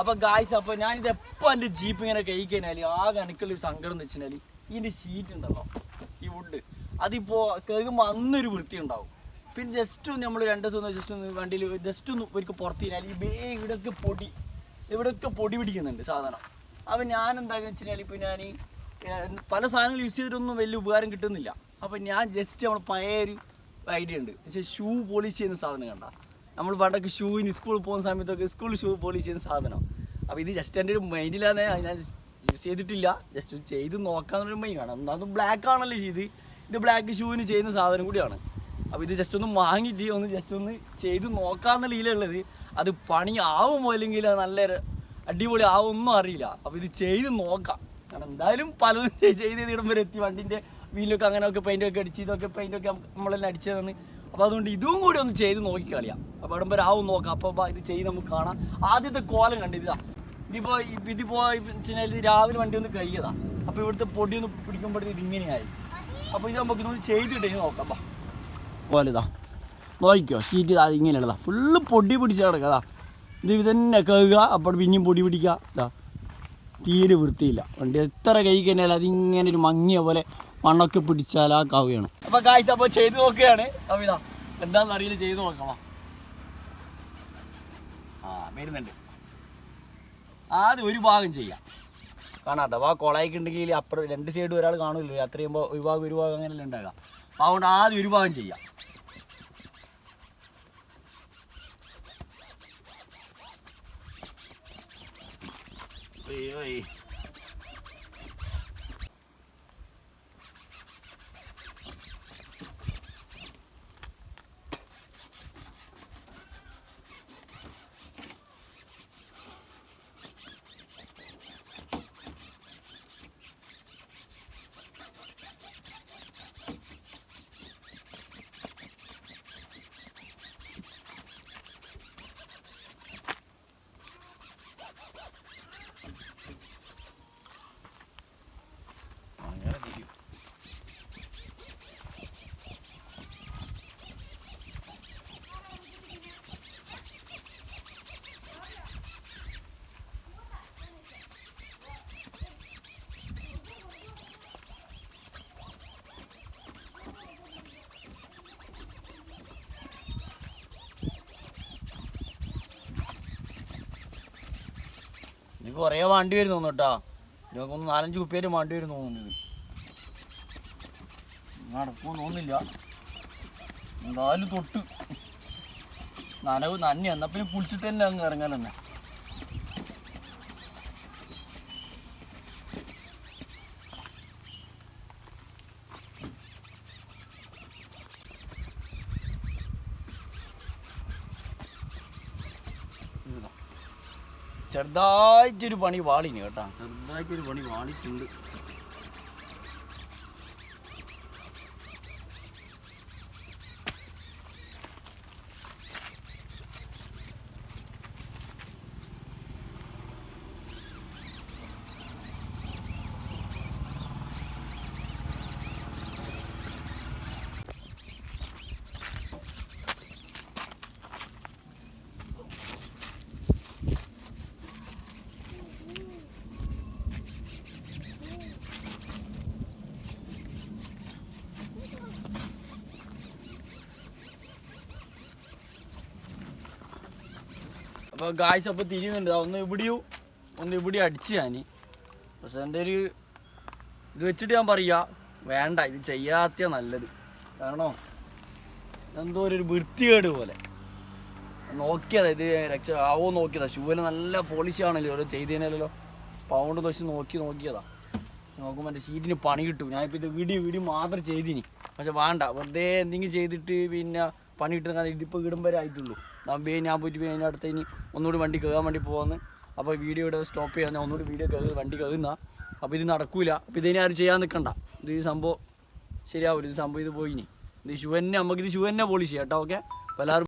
അപ്പൊ ഗായ്സ് അപ്പൊ ഇത് എപ്പോ എന്റെ ജീപ്പ് ഇങ്ങനെ കൈ കഴിഞ്ഞാൽ ആകെ എനിക്കുള്ള ഒരു സങ്കടം എന്ന് വെച്ചാൽ ഇതിന്റെ ഷീറ്റ് ഉണ്ടല്ലോ ഈ വുഡ് അതിപ്പോ കേൾക്കുമ്പോ അന്നൊരു വൃത്തി ഉണ്ടാവും. പിന്നെ ജസ്റ്റ് ഒന്ന് നമ്മൾ രണ്ട് ദിവസം ജസ്റ്റ് ഒന്ന് വണ്ടിയിൽ ജസ്റ്റ് ഒന്ന് ഒരിക്കൽ പുറത്ത് ഈ ബേ ഇവിടെയൊക്കെ പൊടി ഇവിടൊക്കെ പൊടി പിടിക്കുന്നുണ്ട് സാധനം. അപ്പൊ ഞാൻ എന്താണെന്ന് വെച്ചാൽ ഇപ്പൊ ഞാൻ പല സാധനങ്ങൾ യൂസ് ചെയ്തിട്ടൊന്നും വലിയ ഉപകാരം കിട്ടുന്നില്ല. അപ്പൊ ഞാൻ ജസ്റ്റ് നമ്മൾ പഴയ ഒരു ഐഡിയ ഉണ്ട്. പക്ഷേ ഷൂ പോളിഷ് ചെയ്യുന്ന സാധനം കണ്ട. നമ്മൾ പണ്ടൊക്കെ ഷൂവിന് സ്കൂളിൽ പോകുന്ന സമയത്തൊക്കെ സ്കൂൾ ഷൂ പോളിഷ് ചെയ്യുന്ന സാധനം. അപ്പോൾ ഇത് ജസ്റ്റ് എന്റെ ഒരു മൈൻഡിലാണ് ഞാൻ യൂസ് ചെയ്തിട്ടില്ല. ജസ്റ്റ് ചെയ്ത് നോക്കാന്നൊരു മൈൻഡ് ആണ്. അത് ബ്ലാക്ക് ആണല്ലോ ഇത്. ഇത് ബ്ലാക്ക് ഷൂവിന് ചെയ്യുന്ന സാധനം കൂടിയാണ്. അപ്പോൾ ഇത് ജസ്റ്റ് ഒന്ന് വാങ്ങിയിട്ട് ഒന്ന് ജസ്റ്റ് ഒന്ന് ചെയ്ത് നോക്കാന്നുള്ള രീതിയിലുള്ളത് അത് പണി ആവുമോ അല്ലെങ്കിൽ നല്ല അടിപൊളി ആവുമൊന്നും അറിയില്ല. അപ്പോൾ ഇത് ചെയ്ത് നോക്കാം. കാരണം എന്തായാലും പലതും ചെയ്ത് ചെയ്ത് വരെ എത്തി. വണ്ടിന്റെ വീലൊക്കെ അങ്ങനെയൊക്കെ പെയിന്റൊക്കെ അടിച്ച് ഇതൊക്കെ പെയിന്റൊക്കെ നമ്മളെല്ലാം അടിച്ചതാണ് അപ്പോൾ അതുകൊണ്ട് ഇതും കൂടി ഒന്ന് ചെയ്ത് നോക്കി കളിയാം. അപ്പോൾ ഇടം വരെ നോക്കാം. അപ്പോൾ ഇത് ചെയ്ത് നമുക്ക് കാണാം. ആദ്യത്തെ കോലം കണ്ട് ഇതാ. ഇതിപ്പോൾ ഇ- ഇതിപ്പോ വെച്ചാൽ ഇത് രാവിലെ വണ്ടി ഒന്ന് കഴിയതാ അപ്പോൾ ഇവിടുത്തെ പൊടി ഒന്ന് പിടിക്കുമ്പോഴത്തേക്ക് ഇതിങ്ങനെയായി അപ്പോൾ ഇത് നമുക്ക് ഇതൊന്ന് ചെയ്തിട്ടേ നോക്കാം. ബാ പോലെ ഇതാ. നോക്കിക്കോ ഷീറ്റ് ഇതാ ഇങ്ങനെയുള്ളതാ. ഫുള്ള് പൊടി പിടിച്ച് കിടക്കതാ ഇത് തന്നെ കഴുകുക അപ്പോൾ പിന്നെയും പൊടി പിടിക്കുക ഇതാ. തീരെ വൃത്തിയില്ല. വണ്ടി എത്ര കൈ അതിങ്ങനെ ഒരു മങ്ങിയ പോലെ മണ്ണൊക്കെ പിടിച്ചാൽ ആ കാവുകയാണ് അപ്പൊ കാഴ്ച അപ്പൊ ചെയ്ത് നോക്കുകയാണ്. കവിത ഇതാ എന്താണെന്ന് അറിയില്ല ചെയ്ത് നോക്കണം ആ വരുന്നുണ്ട്. ആദ്യം ഒരു ഭാഗം ചെയ്യാം. കാരണം അഥവാ കൊളയൊക്കെ ഉണ്ടെങ്കിൽ അപ്പുറം രണ്ട് സൈഡ് ഒരാൾ കാണൂല്ലോ അത്ര ചെയ്യുമ്പോൾ ഒരു ഭാഗം ഒരു ഭാഗം അങ്ങനെയല്ല ഉണ്ടാകാം അപ്പോൾ അതുകൊണ്ട് ആദ്യം ഒരു ഭാഗം ചെയ്യാം. അയ്യോ അങ്ങനെ ഇത് കുറേ വണ്ടി വരും തോന്നുന്നു കേട്ടോ. ഒന്ന് നാലഞ്ച് കുപ്പിയായിട്ട് വണ്ടി വരും തോന്നുന്നു നടക്കുമെന്ന് തോന്നുന്നില്ല. എന്തായാലും തൊട്ട്. നനവ് നന്ദി എന്നാ പിന്നെ കുളിച്ചിട്ട് തന്നെ അങ്ങ് ഇറങ്ങാൻ തന്നെ. ചെറുതായിട്ടൊരു പണി വാളിന് കേട്ടാ. ചെറുതായിട്ടൊരു പണി വാളിട്ടുണ്ട്. അപ്പോൾ ഗായ്സ് അപ്പോൾ തിരിയുന്നുണ്ട്. ഒന്ന് ഇവിടെയും. ഒന്ന് ഇവിടെ അടിച്ച് ഞാൻ പക്ഷെ എന്റെ ഒരു ഇത് വെച്ചിട്ട് ഞാൻ പറയുക വേണ്ട ഇത് ചെയ്യാത്ത നല്ലത്. കാരണം എന്തോ ഒരു വൃത്തികേട് പോലെ. നോക്കിയതാ ഇത് രക്ഷ ആവോ നോക്കിയതാ. ഷൂവിന് നല്ല പോളിഷ് ആണല്ലോ ഓരോ ചെയ്തതിനല്ലോ പൗണ്ട് ദോശ നോക്കി നോക്കിയതാ. നോക്കുമ്പോൾ എന്റെ ഷീറ്റിന് പണി കിട്ടും. ഞാനിപ്പോൾ ഇത് വിടി വിടി മാത്രം ചെയ്തിനി. പക്ഷെ വേണ്ട വെറുതെ എന്തെങ്കിലും ചെയ്തിട്ട് പിന്നെ പണി കിട്ടുന്ന ഇതിപ്പോൾ ഇടും വരെ ആയിട്ടുള്ളൂ. നമ്പി ഞാൻ പോയിട്ട് അതിന്റെ അടുത്ത് ഇനി ഒന്നുകൂടി വണ്ടി കയറാൻ വേണ്ടി പോകുന്നു അപ്പോൾ വീഡിയോ ഇവിടെ സ്റ്റോപ്പ് ചെയ്യാൻ ഞാൻ ഒന്നുകൂടി വീഡിയോ കയറി വണ്ടി കയറുന്ന അപ്പോൾ ഇത് നടക്കൂല. അപ്പോൾ ഇതിനെ ആരും ചെയ്യാൻ നിൽക്കണ്ട ഇത് ഈ സംഭവം ശരിയാവില്ല ഇത് സംഭവം ഇത് പോയിനി ഇത് ശിവന്നെ ഇത് ഷൂ തന്നെ പോളിഷ് ചെയ്യാം കേട്ടോ ഓക്കെ എല്ലാവരും